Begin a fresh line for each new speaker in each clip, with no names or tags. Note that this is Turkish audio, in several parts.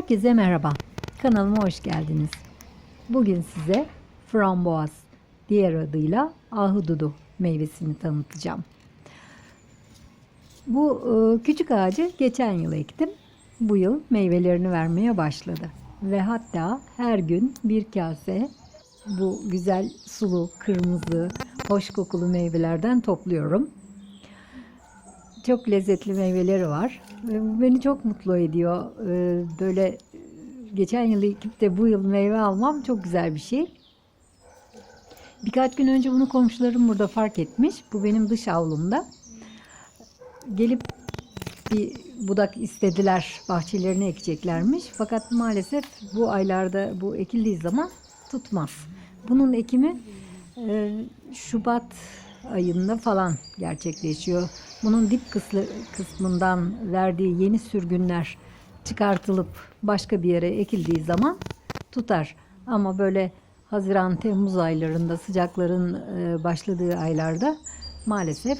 Herkese merhaba. Kanalıma hoş geldiniz. Bugün size framboaz, diğer adıyla ahududu meyvesini tanıtacağım. Bu e, küçük ağacı geçen yıl ektim. Bu yıl meyvelerini vermeye başladı. Ve hatta her gün bir kase bu güzel sulu, kırmızı, hoş kokulu meyvelerden topluyorum. Çok lezzetli meyveleri var. Bu beni çok mutlu ediyor. Ee, Böyle geçen yıl ekip bu yıl meyve almam çok güzel bir şey. Birkaç gün önce bunu komşularım burada fark etmiş. Bu benim dış avlumda. Gelip bir budak istediler. Bahçelerine ekeceklermiş. Fakat maalesef bu aylarda bu ekildiği zaman tutmaz. Bunun ekimi e, Şubat ayında falan gerçekleşiyor. Bunun dip kısmı, kısmından verdiği yeni sürgünler çıkartılıp başka bir yere ekildiği zaman tutar. Ama böyle Haziran Temmuz aylarında sıcakların e, başladığı aylarda maalesef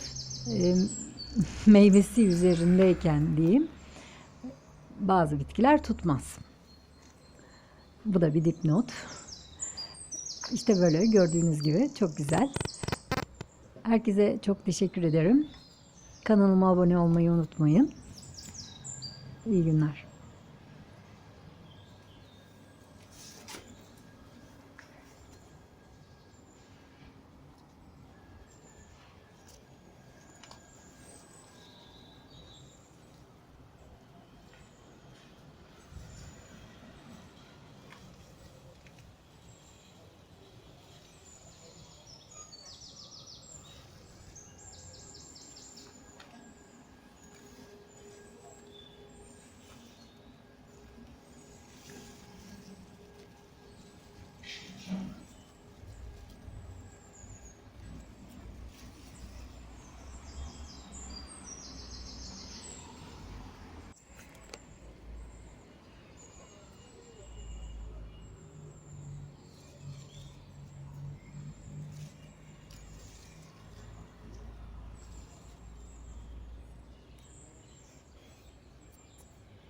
e, meyvesi üzerindeyken diyeyim bazı bitkiler tutmaz. Bu da bir dipnot. İşte böyle gördüğünüz gibi çok güzel. Herkese çok teşekkür ederim. Kanalıma abone olmayı unutmayın. İyi günler.